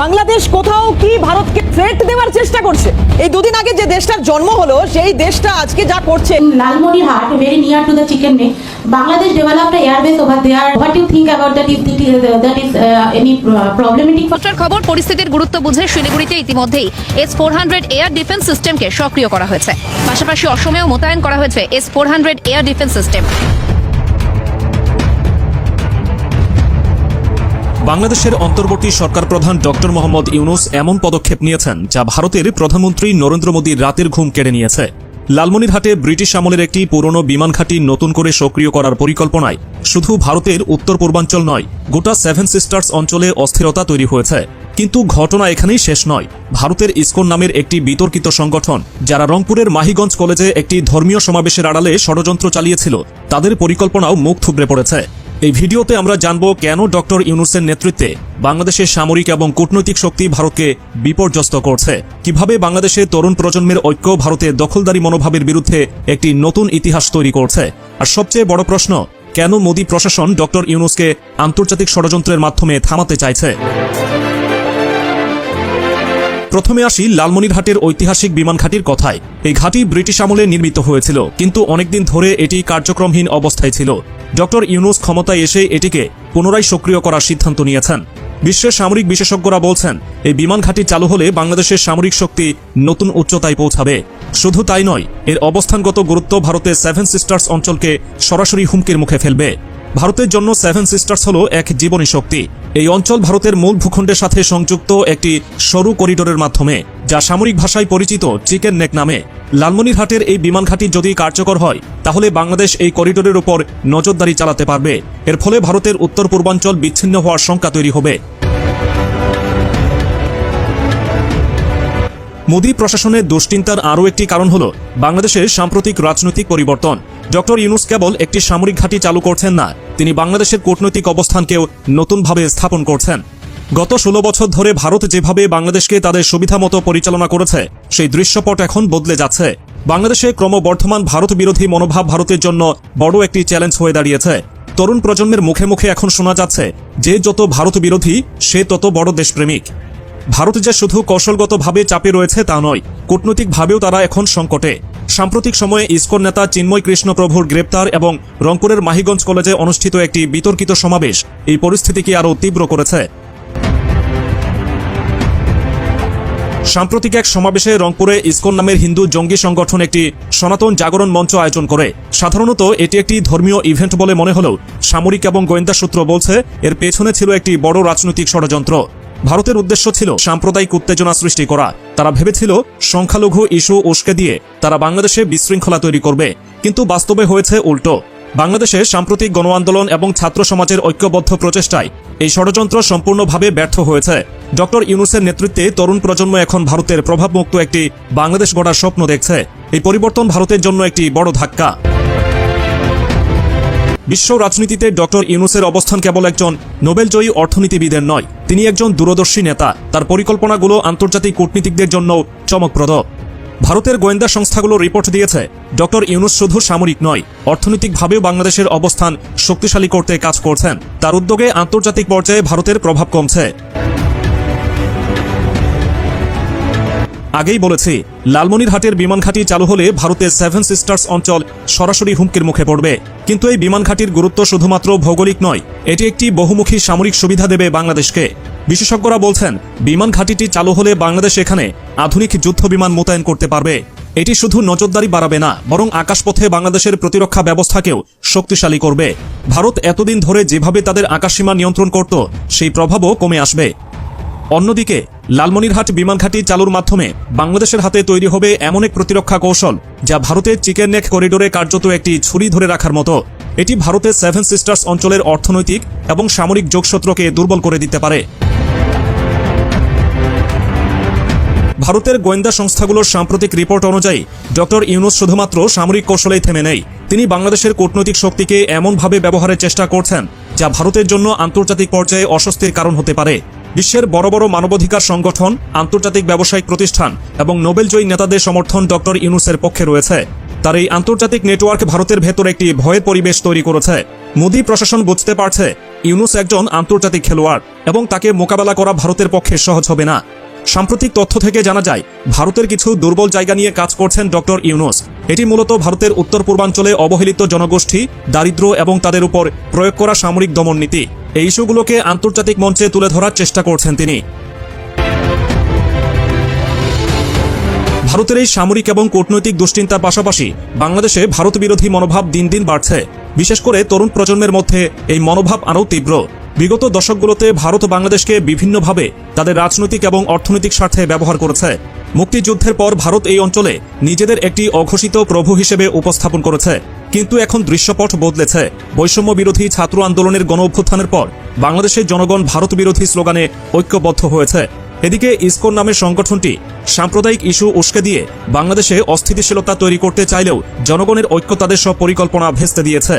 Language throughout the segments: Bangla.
বাংলাদেশ কোথাও কি ভারতকে থ্রেট দেওয়ার চেষ্টা করছে এই দুদিন আগে যে দেশটার জন্ম হলো সেই দেশটা আজকে যা করছে neck, Bangladesh developed a airbase over there. What do you think about that? If it is, that is uh, any uh, problematic for সূত্রের খবর পরিস্থিতির গুরুত্ব বুঝে শিলিগুড়িতে ইতিমধ্যেই S four hundred air defence সিস্টেমকে সক্রিয় করা হয়েছে পাশাপাশি অসমেও মোতায়েন করা হয়েছে S four hundred air defence system বাংলাদেশের অন্তর্বর্তী সরকার প্রধান ডক্টর মোহাম্মদ ইউনুস এমন পদক্ষেপ নিয়েছেন যা ভারতের প্রধানমন্ত্রী নরেন্দ্র মোদীর রাতের ঘুম কেড়ে নিয়েছে। লালমনিরহাটে ব্রিটিশ আমলের একটি পুরনো বিমান ঘাঁটি নতুন করে সক্রিয় করার পরিকল্পনায় শুধু ভারতের উত্তর পূর্বাঞ্চল নয়, গোটা সেভেন সিস্টার্স অঞ্চলে অস্থিরতা তৈরি হয়েছে। কিন্তু ঘটনা এখানেই শেষ নয়। ভারতের ইসকন নামের একটি বিতর্কিত সংগঠন, যারা রংপুরের মাহিগঞ্জ কলেজে একটি ধর্মীয় সমাবেশের আড়ালে ষড়যন্ত্র চালিয়েছিল, তাদের পরিকল্পনাও মুখ থুবড়ে পড়েছে। এই ভিডিওতে আমরা জানব কেন ডক্টর ইউনুসের নেতৃত্বে বাংলাদেশের সামরিক এবং কূটনৈতিক শক্তি ভারতকে বিপর্যস্ত করছে। কীভাবে বাংলাদেশের তরুণ প্রজন্মের ঐক্য ভারতে দখলদারি মনোভাবের বিরুদ্ধে একটি নতুন ইতিহাস তৈরি করছে? আর সবচেয়ে বড় প্রশ্ন, কেন মোদী প্রশাসন ডক্টর ইউনুসকে আন্তর্জাতিক ষড়যন্ত্রের মাধ্যমে থামাতে চাইছে? প্রথমে আসি লালমনিরহাটের ঐতিহাসিক বিমান ঘাঁটির কথায়। এই ঘাঁটি ব্রিটিশ আমলে নির্মিত হয়েছিল, কিন্তু অনেকদিন ধরে এটি কার্যক্রমহীন অবস্থায় ছিল। ডক্টর ইউনুস ক্ষমতায় এসে এটিকে পুনরায় সক্রিয় করার সিদ্ধান্ত নিয়েছেন। বিশ্বের সামরিক বিশেষজ্ঞরা বলছেন, এই বিমান ঘাঁটি চালু হলে বাংলাদেশের সামরিক শক্তি নতুন উচ্চতায় পৌঁছাবে। শুধু তাই নয়, এর অবস্থানগত গুরুত্ব ভারতের সেভেন সিস্টার্স অঞ্চলকে সরাসরি হুমকির মুখে ফেলবে। ভারতের জন্য সেভেন সিস্টার্স হল এক জীবনী শক্তি। এই অঞ্চল ভারতের মূল ভূখণ্ডের সাথে সংযুক্ত একটি সরু করিডোরের মাধ্যমে, যা সামরিক ভাষায় পরিচিত চিকেন নেক নামে। লালমনিরহাটের এই বিমান ঘাঁটি যদি কার্যকর হয়, তাহলে বাংলাদেশ এই করিডোরের উপর নজরদারি চালাতে পারবে। এর ফলে ভারতের উত্তর পূর্বাঞ্চল বিচ্ছিন্ন হওয়ার শঙ্কা তৈরি হবে। মোদী প্রশাসনের দুশ্চিন্তার আরও একটি কারণ হল বাংলাদেশের সাম্প্রতিক রাজনৈতিক পরিবর্তন। ডক্টর ইউনুস কেবল একটি সামরিক ঘাঁটি চালু করছেন না, তিনি বাংলাদেশের কূটনৈতিক অবস্থানকেও নতুনভাবে স্থাপন করছেন। গত ষোলো বছর ধরে ভারত যেভাবে বাংলাদেশকে তাদের সুবিধামতো পরিচালনা করেছে, সেই দৃশ্যপট এখন বদলে যাচ্ছে। বাংলাদেশে ক্রমবর্ধমান ভারত বিরোধী মনোভাব ভারতের জন্য বড় একটি চ্যালেঞ্জ হয়ে দাঁড়িয়েছে। তরুণ প্রজন্মের মুখে মুখে এখন শোনা যাচ্ছে, যে যত ভারত বিরোধী সে তত বড় দেশপ্রেমিক। ভারত যে শুধু কৌশলগতভাবে চাপে রয়েছে তা নয়, কূটনৈতিকভাবেও তারা এখন সংকটে। সাম্প্রতিক সময়ে ইসকন নেতা চিন্ময় কৃষ্ণপ্রভুর গ্রেপ্তার এবং রংপুরের মাহিগঞ্জ কলেজে অনুষ্ঠিত একটি বিতর্কিত সমাবেশ এই পরিস্থিতিকে আরও তীব্র করেছে। সাম্প্রতিক এক সমাবেশে রংপুরে ইসকন নামের হিন্দু জঙ্গি সংগঠন একটি সনাতন জাগরণ মঞ্চ আয়োজন করে। সাধারণত এটি একটি ধর্মীয় ইভেন্ট বলে মনে হলেও সামরিক এবং গোয়েন্দা সূত্র বলছে, এর পেছনে ছিল একটি বড় রাজনৈতিক ষড়যন্ত্র। ভারতের উদ্দেশ্য ছিল সাম্প্রদায়িক উত্তেজনা সৃষ্টি করা। তারা ভেবেছিল, সংখ্যালঘু ইস্যু উস্কে দিয়ে তারা বাংলাদেশে বিশৃঙ্খলা তৈরি করবে। কিন্তু বাস্তবে হয়েছে উল্টো। বাংলাদেশে সাম্প্রতিক গণ আন্দোলন এবং ছাত্র সমাজের ঐক্যবদ্ধ প্রচেষ্টায় এই ষড়যন্ত্র সম্পূর্ণভাবে ব্যর্থ হয়েছে। ডক্টর ইউনুসের নেতৃত্বে তরুণ প্রজন্ম এখন ভারতের প্রভাবমুক্ত একটি বাংলাদেশ গড়ার স্বপ্ন দেখছে। এই পরিবর্তন ভারতের জন্য একটি বড় ধাক্কা। বিশ্ব রাজনীতিতে ডক্টর ইউনুসের অবস্থান কেবল একজন নোবেলজয়ী অর্থনীতিবিদের নয়, তিনি একজন দূরদর্শী নেতা। তার পরিকল্পনাগুলো আন্তর্জাতিক কূটনীতিকদের জন্য চমকপ্রদ। ভারতের গোয়েন্দা সংস্থাগুলো রিপোর্ট দিয়েছে, ডক্টর ইউনুস শুধু সামরিক নয়, অর্থনৈতিকভাবেও বাংলাদেশের অবস্থান শক্তিশালী করতে কাজ করছেন। তার উদ্যোগে আন্তর্জাতিক পর্যায়ে ভারতের প্রভাব কমছে। আগেই বলেছি, লালমনিরহাটের বিমান ঘাঁটি চালু হলে ভারতের সেভেন সিস্টার্স অঞ্চল সরাসরি হুমকির মুখে পড়বে। কিন্তু এই বিমান ঘাঁটির গুরুত্ব শুধুমাত্র ভৌগোলিক নয়, এটি একটি বহুমুখী সামরিক সুবিধা দেবে বাংলাদেশকে। বিশেষজ্ঞরা বলছেন বিমান ঘাঁটিটি চালু হলে বাংলাদেশ এখানে আধুনিক যুদ্ধ বিমান মোতায়েন করতে পারবে। এটি শুধু নজরদারি বাড়াবে না, বরং আকাশপথে বাংলাদেশের প্রতিরক্ষা ব্যবস্থাকেও শক্তিশালী করবে। ভারত এতদিন ধরে যেভাবে তাদের আকাশসীমা নিয়ন্ত্রণ করত, সেই প্রভাবও কমে আসবে। অন্যদিকে লালমনিরহাট বিমান ঘাঁটি চালুর মাধ্যমে বাংলাদেশের হাতে তৈরি হবে এমন এক প্রতিরক্ষা কৌশল যা ভারতের চিকেন নেক করিডোরে কার্যত একটি ছুরি ধরে রাখার মতো। এটি ভারতের সেভেন সিস্টার্স অঞ্চলের অর্থনৈতিক এবং সামরিক যোগসূত্রকে দুর্বল করে দিতে পারে। ভারতের গোয়েন্দা সংস্থাগুলোর সাম্প্রতিক রিপোর্ট অনুযায়ী, ডক্টর ইউনুস শুধুমাত্র সামরিক কৌশলেই থেমে নেই। তিনি বাংলাদেশের কূটনৈতিক শক্তিকে এমনভাবে ব্যবহারের চেষ্টা করছেন যা ভারতের জন্য আন্তর্জাতিক পর্যায়ে অস্বস্তির কারণ হতে পারে। বিশ্বের বড় বড় মানবাধিকার সংগঠন, আন্তর্জাতিক ব্যবসায়িক প্রতিষ্ঠান এবং নোবেলজয়ী নেতাদের সমর্থন ডক্টর ইউনুসের পক্ষে রয়েছে। তার এই আন্তর্জাতিক নেটওয়ার্ক ভারতের ভেতর একটি ভয়ের পরিবেশ তৈরি করেছে। মোদী প্রশাসন বুঝতে পারছে, ইউনুস একজন আন্তর্জাতিক খেলোয়াড় এবং তাকে মোকাবেলা করা ভারতের পক্ষে সহজ হবে না। সাম্প্রতিক তথ্য থেকে জানা যায়, ভারতের কিছু দুর্বল জায়গা নিয়ে কাজ করছেন ডক্টর ইউনুস। এটি মূলত ভারতের উত্তর পূর্বাঞ্চলে অবহেলিত জনগোষ্ঠী দারিদ্র এবং তাদের উপর প্রয়োগ করা সামরিক দমন নীতি। এই ইস্যুগুলোকে আন্তর্জাতিক মঞ্চে তুলে ধরার চেষ্টা করছেন তিনি। ভারতের এই সামরিক এবং কূটনৈতিক দুশ্চিন্তার পাশাপাশি বাংলাদেশে ভারত বিরোধী মনোভাব দিন দিন বাড়ছে। বিশেষ করে তরুণ প্রজন্মের মধ্যে এই মনোভাব আরও তীব্র। বিগত দশকগুলোতে ভারত বাংলাদেশকে বিভিন্নভাবে তাদের রাজনৈতিক এবং অর্থনৈতিক স্বার্থে ব্যবহার করেছে। মুক্তিযুদ্ধের পর ভারত এই অঞ্চলে নিজেদের একটি অঘোষিত প্রভু হিসেবে উপস্থাপন করেছে। কিন্তু এখন দৃশ্যপট বদলেছে। বৈষম্য বিরোধী ছাত্র আন্দোলনের গণ অভ্যুত্থানের পর বাংলাদেশের জনগণ ভারত বিরোধী স্লোগানে ঐক্যবদ্ধ হয়েছে। এদিকে ইসকন নামের সংগঠনটি সাম্প্রদায়িক ইস্যু উস্কে দিয়ে বাংলাদেশে অস্থিতিশীলতা তৈরি করতে চাইলেও জনগণের ঐক্য তাদের সব পরিকল্পনা ভেস্তে দিয়েছে।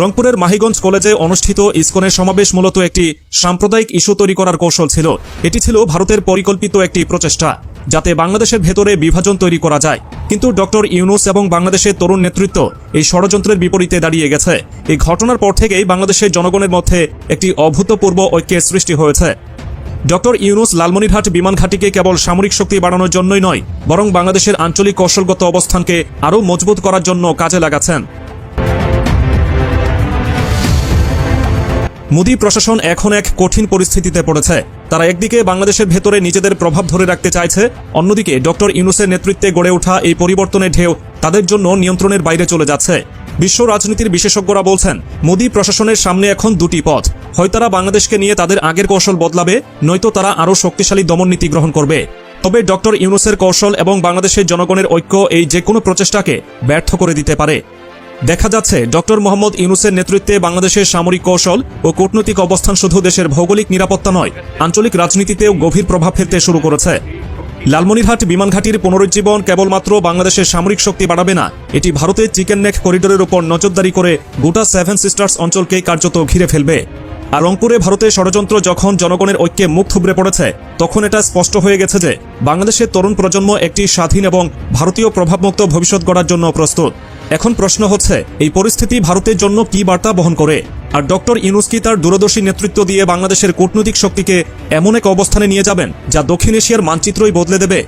রংপুরের মাহিগঞ্জ কলেজে অনুষ্ঠিত ইসকনের সমাবেশ মূলত একটি সাম্প্রদায়িক ইস্যু তৈরি করার কৌশল ছিল। এটি ছিল ভারতের পরিকল্পিত একটি প্রচেষ্টা, যাতে বাংলাদেশের ভেতরে বিভাজন তৈরি করা যায়। কিন্তু ডক্টর ইউনুস এবং বাংলাদেশের তরুণ নেতৃত্ব এই ষড়যন্ত্রের বিপরীতে দাঁড়িয়ে গেছে। এই ঘটনার পর থেকেই বাংলাদেশের জনগণের মধ্যে একটি অভূতপূর্ব ঐক্যের সৃষ্টি হয়েছে। ডক্টর ইউনুস লালমনিরহাট বিমান ঘাঁটিকে কেবল সামরিক শক্তি বাড়ানোর জন্যই নয়, বরং বাংলাদেশের আঞ্চলিক কৌশলগত অবস্থানকে আরও মজবুত করার জন্য কাজে লাগাচ্ছেন। মোদী প্রশাসন এখন এক কঠিন পরিস্থিতিতে পড়েছে। তারা একদিকে বাংলাদেশের ভেতরে নিজেদের প্রভাব ধরে রাখতে চাইছে, অন্যদিকে ডক্টর ইউনুসের নেতৃত্বে গড়ে ওঠা এই পরিবর্তনের ঢেউ তাদের জন্য নিয়ন্ত্রণের বাইরে চলে যাচ্ছে। বিশ্ব রাজনীতির বিশেষজ্ঞরা বলছেন, মোদী প্রশাসনের সামনে এখন দুটি পথ। হয় তারা বাংলাদেশকে নিয়ে তাদের আগের কৌশল বদলাবে, নয়তো তারা আরও শক্তিশালী দমন নীতি গ্রহণ করবে। তবে ডক্টর ইউনুসের কৌশল এবং বাংলাদেশের জনগণের ঐক্য এই যে কোনো প্রচেষ্টাকে ব্যর্থ করে দিতে পারে। দেখা যাচ্ছে, ডক্টর মোহাম্মদ ইউনুসের নেতৃত্বে বাংলাদেশের সামরিক কৌশল ও কূটনৈতিক অবস্থান শুধু দেশের ভৌগোলিক নিরাপত্তা নয়, আঞ্চলিক রাজনীতিতেও গভীর প্রভাব ফেলতে শুরু করেছে। লালমনিরহাট বিমান ঘাঁটির পুনরুজ্জীবন কেবলমাত্র বাংলাদেশের সামরিক শক্তি বাড়াবে না, এটি ভারতের চিকেন নেক করিডোরের উপর নজরদারি করে গোটা সেভেন সিস্টার্স অঞ্চলকে কার্যত ঘিরে ফেলবে। আর রংপুরে ভারতের ষড়যন্ত্র যখন জনগণের ঐক্যে মুখ থুবড়ে পড়েছে, তখন এটা স্পষ্ট হয়ে গেছে যে, বাংলাদেশের তরুণ প্রজন্ম একটি স্বাধীন এবং ভারতীয় প্রভাবমুক্ত ভবিষ্যৎ গড়ার জন্য প্রস্তুত। এখন প্রশ্ন হচ্ছে, এই পরিস্থিতি ভারতের জন্য কি বার্তা বহন করে? আর ডক্টর ইউনুস কি তার দূরদর্শী নেতৃত্ব দিয়ে বাংলাদেশের কূটনৈতিক শক্তিকে এমন এক অবস্থানে নিয়ে যাবেন, যা দক্ষিণ এশিয়ার মানচিত্রই বদলে দেবে?